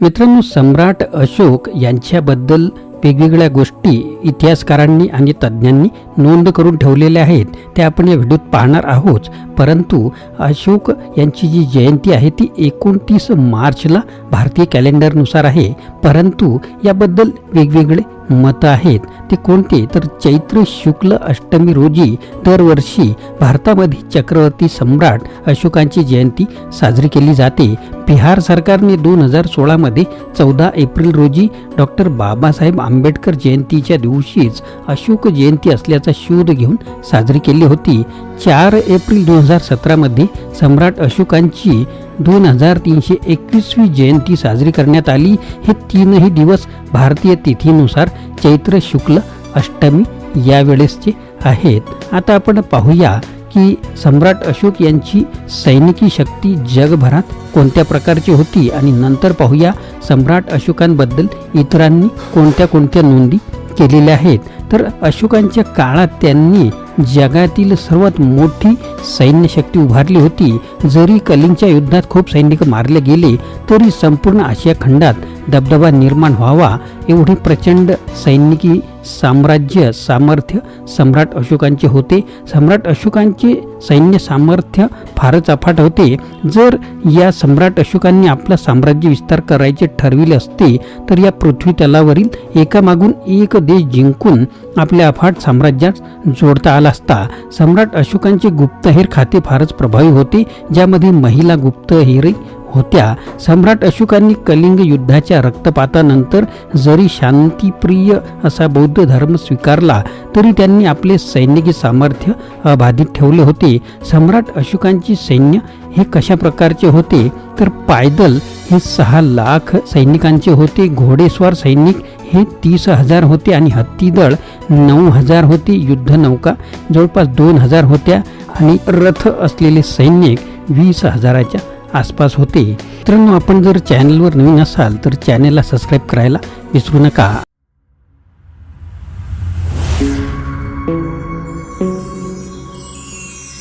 मित्रांनो सम्राट अशोक यांच्याबद्दल वेगवेगळ्या गोष्टी इतिहासकारांनी आणि तज्ज्ञांनी नोंद करून ठेवलेल्या आहेत. त्या आपण या व्हिडिओत पाहणार आहोत. परंतु अशोक यांची जी जयंती आहे ती एकोणतीस मार्चला भारतीय कॅलेंडरनुसार आहे. परंतु याबद्दल वेगवेगळे मतं आहेत. ते कोणते? तर चैत्र शुक्ल अष्टमी रोजी दरवर्षी भारतामध्ये चक्रवर्ती सम्राट अशोकांची जयंती साजरी केली जाते. बिहार सरकारने दोन हजार सोळामध्ये चौदा एप्रिल रोजी डॉक्टर बाबासाहेब आंबेडकर जयंतीच्या दिवशीच अशोक जयंती असल्याचा शोध घेऊन साजरी केली होती. चार एप्रिल दोन हजार सतरामध्ये सम्राट अशोकांची दोन हजार तीनशे एकवीसवी जयंती साजरी करण्यात आली. हे तीनही दिवस भारतीय तिथीनुसार चैत्र शुक्ल अष्टमी यावेळेसचे आहेत. आता आपण पाहूया की सम्राट अशोक यांची सैनिकी शक्ती जगभरात कोणत्या प्रकारची होती आणि नंतर पाहूया सम्राट अशोकांबद्दल इतरांनी कोणत्या कोणत्या नोंदी केलेल्या आहेत. तर अशोकांच्या काळात त्यांनी जगातील सर्वात मोठी सैन्यशक्ती उभारली होती. जरी कलिंगच्या युद्धात खूप सैनिक मारले गेले तरी संपूर्ण आशिया खंडात दबदबा निर्माण व्हावा एवढे प्रचंड सैनिकी साम्राज्य सामर्थ्य सम्राट अशोकांचे होते. सम्राट अशोकांचे सैन्य सामर्थ्य फारच अफाट होते. जर या सम्राट अशोकांनी आपला साम्राज्य विस्तार करायचे ठरविले असते तर या पृथ्वी तलावरील एकामागून एक देश जिंकून आपल्या अफाट साम्राज्यात जोडता आला असता. सम्राट अशोकांचे गुप्तहेर खाते फारच प्रभावी होते ज्यामध्ये महिला गुप्तहेरही होत्या. सम्राट अशोकांनी कलिंग युद्धाच्या रक्तपातानंतर जरी शांतिप्रिय असा बौद्ध धर्म स्वीकारला तरी त्यांनी आपले सैनिकी सामर्थ्य अबाधित ठेवले होते. सम्राट अशोकांची सैन्य हे कशा प्रकारचे होते? तर पायदल हे सहा लाख सैनिकांचे होते घोडेस्वार सैनिक हे तीस हजार होते आणि हत्तीदळ नऊ हजार होते युद्धनौका जवळपास दोन हजार होत्या आणि रथ असलेले सैनिक वीस हजाराच्या आसपास होते. मित्रांनो आपण जर चॅनलवर नवीन असाल तर चॅनलला सबस्क्राईब करायला विसरू नका.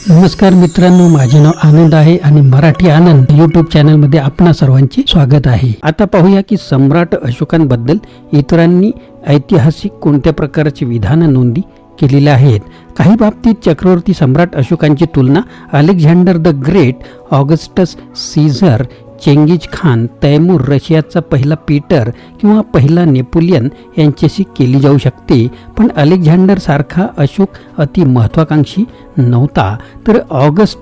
नमस्कार मित्रांनो माझे नाव आनंद आहे आणि मराठी आनंद युट्यूब चॅनलमध्ये आपणा सर्वांचे स्वागत आहे. आता पाहूया की सम्राट अशोकांबद्दल इतरांनी ऐतिहासिक कोणत्या प्रकारची विधानं नोंदी केलेल्या आहेत. काही बाबतीत चक्रवर्ती सम्राट अशोकांची तुलना Alexander the great Augustus Caesar Genghis Khan Timur रशियाचा पहिला पीटर किंवा पहिला नेपोलियन यांच्याशी केली जाऊ शकते. पण अलेक्झांडर सारखा अशोक अति महत्वाकांक्षी नव्हता. तर ऑगस्ट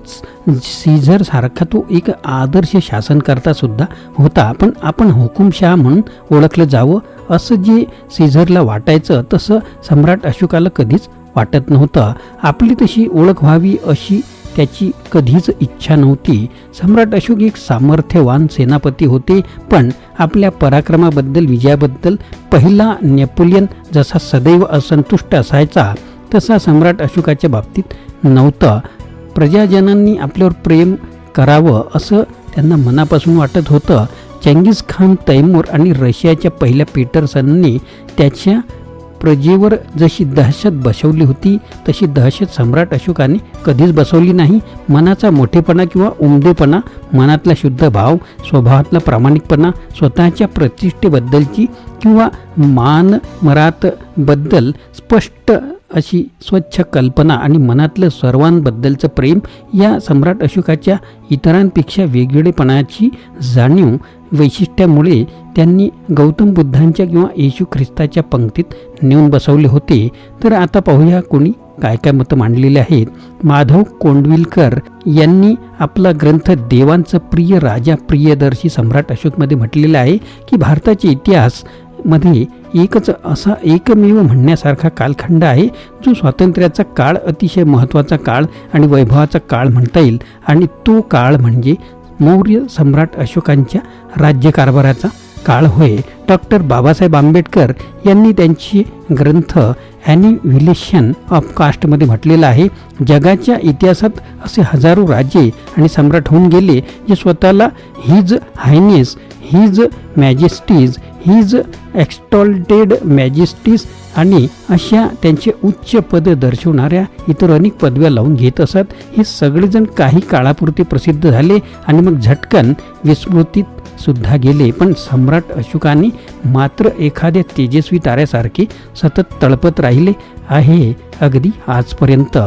सीझर सारखा तो एक आदर्श शासनकर्ता सुद्धा होता. पण आपण हुकुमशहा म्हणून ओळखलं जावं असं जे सीझरला वाटायचं तसं सम्राट अशोकाला कधीच वाटत नव्हतं. आपली तशी ओळख व्हावी अशी त्याची कधीच इच्छा नव्हती. सम्राट अशोक एक सामर्थ्यवान सेनापती होते पण आपल्या पराक्रमाबद्दल विजयाबद्दल पहिला नेपोलियन जसा सदैव असंतुष्ट असायचा तसा सम्राट अशोकाच्या बाबतीत नव्हतं. प्रजाजनांनी आपल्यावर प्रेम करावं असं त्यांना मनापासून वाटत होतं. चंगीज खान तैमूर आणि रशियाच्या पहिल्या पीटरसननी त्याच्या प्रजेवर जशी दहशत बसवली होती तशी दहशत सम्राट अशोकाने कधीच बसवली नाही. मनाचा मोठेपणा किंवा उमदेपणा मनातला शुद्ध भाव स्वभावातला प्रामाणिकपणा स्वतःच्या प्रतिष्ठेबद्दलची किंवा मान मरातबद्दल स्पष्ट अशी स्वच्छ कल्पना आणि मनातलं सर्वांबद्दलचं प्रेम या सम्राट अशोकाच्या इतरांपेक्षा वेगवेगळेपणाची जाणीव वैशिष्ट्यामुळे त्यांनी गौतम बुद्धांच्या किंवा येशू ख्रिस्ताच्या पंक्तीत नेऊन बसवले होते. तर आता पाहूया कोणी काय काय मतं मांडलेले आहेत. माधव कोंडविलकर यांनी आपला ग्रंथ देवांचं प्रिय राजा प्रियदर्शी सम्राट अशोकमध्ये म्हटलेलं आहे की भारताचे इतिहासमध्ये एकच असा एकमेव म्हणण्यासारखा कालखंड आहे जो स्वातंत्र्याचा काळ अतिशय महत्त्वाचा काळ आणि वैभवाचा काळ म्हणता येईल. आणि तो काळ म्हणजे मौर्य सम्राट अशोकांच्या राज्यकारभाराचा काळ होय. डॉक्टर बाबासाहेब आंबेडकर यांनी त्यांची ग्रंथ ॲनिव्हिलेशन ऑफ कास्टमध्ये म्हटलेलं आहे. जगाच्या इतिहासात असे हजारो राजे आणि सम्राट होऊन गेले जे स्वतःला his highness his majesty's his exalted majesty's आणि अशा त्यांचे उच्च पद दर्शवणाऱ्या इतर अनेक पदव्या लावून घेत असत. हे सगळेजण काही काळापुरते प्रसिद्ध झाले आणि मग झटकन विस्मृतीत सुद्धा गेले पण सम्राट अशोकाने मात्र एखाद्या तेजस्वी ताऱ्यासारखे सतत तळपत राहिले आहे. अगदी आजपर्यंत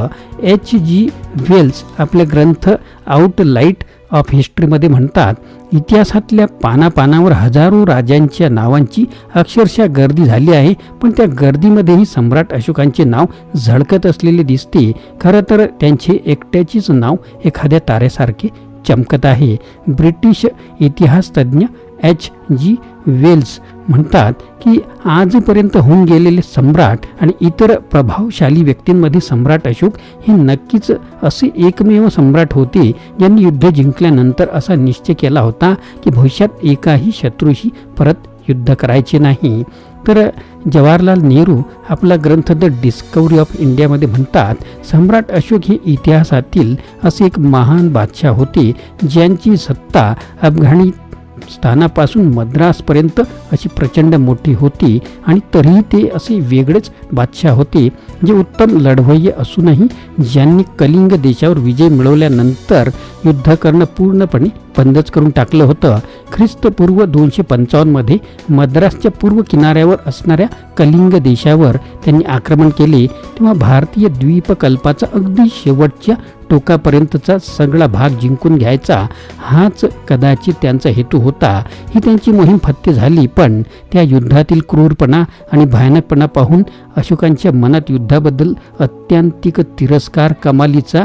एच जी वेल्स आपले ग्रंथ आउट लाइट ऑफ हिस्ट्रीमध्ये म्हणतात इतिहासातल्या पानापानावर हजारो राजांच्या नावांची अक्षरशः गर्दी झाली आहे पण त्या गर्दीमध्येही सम्राट अशोकांचे नाव झळकत असलेले दिसते. खरं तर त्यांचे एकट्याचीच नाव एखाद्या ताऱ्यासारखे चमकत आहे. ब्रिटिश इतिहासतज्ञ एच. जी. वेल्स म्हणतात की आजपर्यंत होऊन गेलेले सम्राट आणि इतर प्रभावशाली व्यक्तींमध्ये सम्राट अशोक हे नक्कीच असे एकमेव सम्राट होते. ज्यांनी युद्ध जिंकल्यानंतर असा निश्चय केला होता की भविष्यात एकाही शत्रूशी परत युद्ध करायचे नाही. तर जवाहरलाल नेहरू आपला ग्रंथ द डिस्कवरी ऑफ इंडियामध्ये म्हणतात सम्राट अशोक हे इतिहासातील असे एक महान बादशाह होते ज्यांची सत्ता अफगाणी स्थानापासून मद्रासपर्यंत अशी प्रचंड मोठी होती आणि तरीही ते असे वेगळेच बादशाह होते जे उत्तम लढवय्ये असूनही ज्यांनी कलिंग देशावर विजय मिळवल्यानंतर युद्ध करणं पूर्णपणे बंदच करून टाकलं होतं. ख्रिस्तपूर्व दोनशे पंचावन्नमध्ये मद्रासच्या पूर्व किनाऱ्यावर असणाऱ्या कलिंग देशावर त्यांनी आक्रमण केले तेव्हा भारतीय द्वीपकल्पाचा अगदी शेवटच्या टोकापर्यंतचा सगळा भाग जिंकून घ्यायचा हाच कदाचित त्यांचा हेतू होता. ही त्यांची मोहीम फत्ते झाली पण त्या युद्धातील क्रूरपणा आणि भयानकपणा पाहून अशोकांच्या मनात युद्धाबद्दल अत्यंतिक तिरस्कार कमालीचा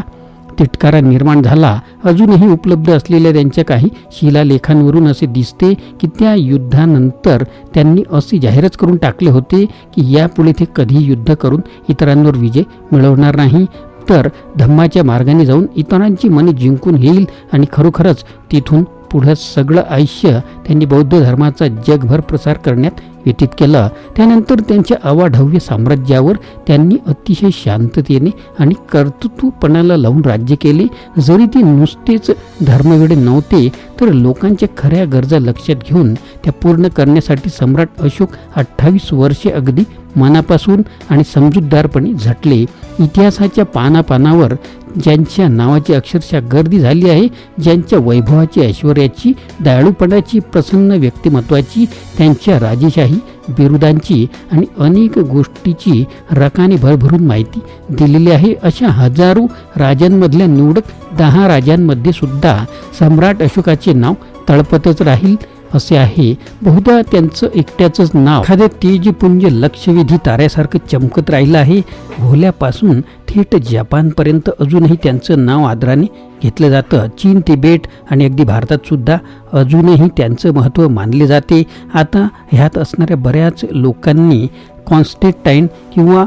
तिटकारा निर्माण झाला. अजूनही उपलब्ध असलेल्या त्यांच्या काही शिलालेखांवरून असे दिसते की त्या युद्धानंतर त्यांनी असे जाहीरच करून टाकले होते की यापुढे ते कधीही युद्ध करून इतरांवर विजय मिळवणार नाही. तर धम्माच्या मार्गाने जाऊन इतरांची मने जिंकून येईल आणि खरोखरच तिथून पुढं सगळं आयुष्य त्यांनी बौद्ध धर्माचा जगभर प्रसार करण्यात व्यतीत केला. त्यानंतर त्यांच्या अवाढव्य साम्राज्यावर त्यांनी अतिशय शांततेने आणि कर्तृत्वपणाला लावून राज्य केले. जरी ते नुसतेच धर्मवेडे नव्हते तर लोकांच्या खऱ्या गरजा लक्षात घेऊन त्या पूर्ण करण्यासाठी सम्राट अशोक अठ्ठावीस वर्षे अगदी मनापासून आणि समजूतदारपणे झटले. इतिहासाच्या पानापानावर ज्यांच्या नावाची अक्षरशः गर्दी झाली आहे ज्यांच्या वैभवाची ऐश्वर्याची दयाळूपणाची प्रसन्न व्यक्तिमत्वाची त्यांच्या राजेशाही बिरुदांची आणि अनेक गोष्टीची रकाने भरभरून माहिती दिलेली आहे. अशा हजारो राजांमधल्या निवडक दहा राजांमध्ये सुद्धा सम्राट अशोकाचे नाव तळपतच राहील. असे आहे. बहुधा त्यांचं एकट्याचंच नाव. एखाद्या तेजपुंज लक्षवेधी ताऱ्यासारखं चमकत राहिलं आहे. भोल्यापासून थेट जपानपर्यंत अजूनही त्यांचं नाव आदराने घेतलं जातं. चीन तिबेट आणि अगदी भारतात सुद्धा अजूनही त्यांचं महत्त्व मानले जाते. आता ह्यात असणाऱ्या बऱ्याच लोकांनी कॉन्स्टेटाईन किंवा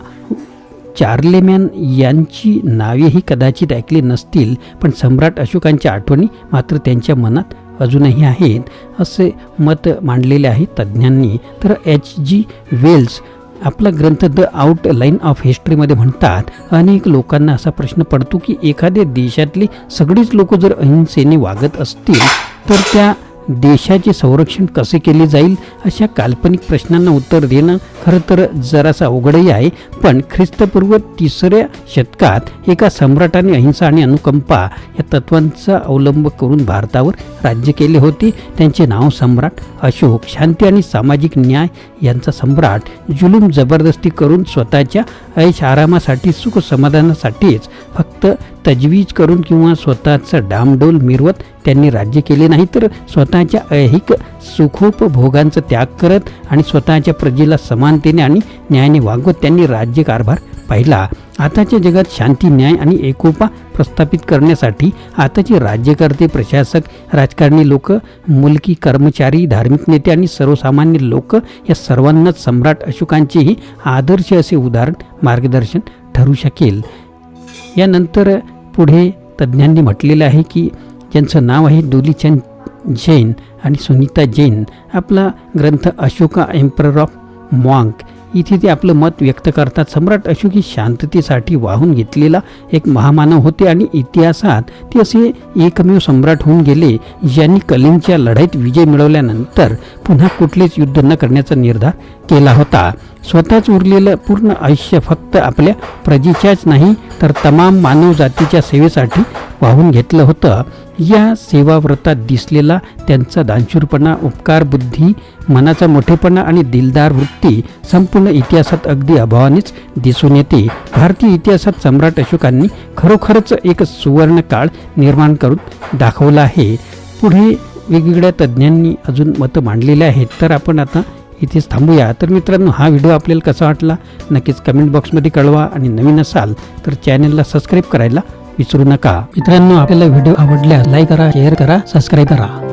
चार्लेमॅन यांची नावेही कदाचित ऐकली नसतील पण सम्राट अशोकांच्या आठवणी मात्र त्यांच्या मनात अजूनही आहेत असे मत मांडलेले आहे तज्ज्ञांनी. तर एच जी वेल्स आपला ग्रंथ द आउट लाईन ऑफ हिस्ट्रीमध्ये म्हणतात अनेक लोकांना असा प्रश्न पडतो की एखाद्या देशातली सगळीच लोक जर अहिंसेने वागत असतील तर त्या देशाचे संरक्षण कसे केले जाईल अशा काल्पनिक प्रश्नांना उत्तर देणं खरं तर जरासा अवघडही आहे. पण ख्रिस्तपूर्व तिसऱ्या शतकात एका सम्राटाने अहिंसा आणि अनुकंपा या तत्वांचा अवलंब करून भारतावर राज्य केले होते. त्यांचे नाव सम्राट अशोक. शांती आणि सामाजिक न्याय यांचा सम्राट जुलूम जबरदस्ती करून स्वतःच्या ऐश आरामासाठी सुख समाधानासाठीच फक्त तजवीज करून किंवा स्वतःचं डामडोल मिरवत त्यांनी राज्य केले नाही. तर स्वतः स्वतःच्या ऐहिक सुखोपभोगांचा त्याग करत आणि स्वतःच्या प्रजेला समानतेने आणि न्यायाने वागवत त्यांनी राज्यकारभार पाहिला. आताच्या जगात शांती न्याय आणि एकोपा प्रस्थापित करण्यासाठी आताचे राज्यकर्ते प्रशासक राजकारणी लोक मुलकी कर्मचारी धार्मिक नेते आणि सर्वसामान्य लोक या सर्वांनाच सम्राट अशोकांचेही आदर्श असे उदाहरण मार्गदर्शन ठरू शकेल. यानंतर पुढे तज्ज्ञांनी म्हटलेलं आहे की ज्यांचं नाव आहे दुलीचंद जैन आणि सुनीता जैन आपला ग्रंथ अशोका एम्परर ऑफ मॉंक इथे ते आपलं मत व्यक्त करतात. सम्राट अशोक ही शांततेसाठी वाहून घेतलेला एक महामानव होते आणि इतिहासात ते असे एकमेव सम्राट होऊन गेले ज्यांनी कलिंगच्या लढाईत विजय मिळवल्यानंतर पुन्हा कुठलेच युद्ध न करण्याचा निर्धार केला होता. स्वतःच उरलेलं पूर्ण आयुष्य फक्त आपल्या प्रजेच्याच नाही तर तमाम मानव जातीच्या सेवेसाठी वाहून घेतलं होतं. या सेवाव्रतात दिसलेला त्यांचा दानशूरपणा उपकार बुद्धी मनाचा मोठेपणा आणि दिलदार वृत्ती संपूर्ण इतिहासात अगदी अभावानेच दिसून येते. भारतीय इतिहासात सम्राट अशोकांनी खरोखरच एक सुवर्ण काळ निर्माण करून दाखवला आहे. पुढे वेगवेगळ्या तज्ज्ञांनी अजून मतं मांडलेली आहेत. तर आपण आता इथेच थांबूया. तर मित्रांनो हा व्हिडिओ आपल्याला कसा वाटला नक्कीच कमेंट बॉक्समध्ये कळवा आणि नवीन असाल तर चॅनलला सबस्क्राईब करायला विसरू नका. मित्रांनो आपल्याला व्हिडिओ आवडल्यास लाईक करा शेअर करा सबस्क्राईब करा.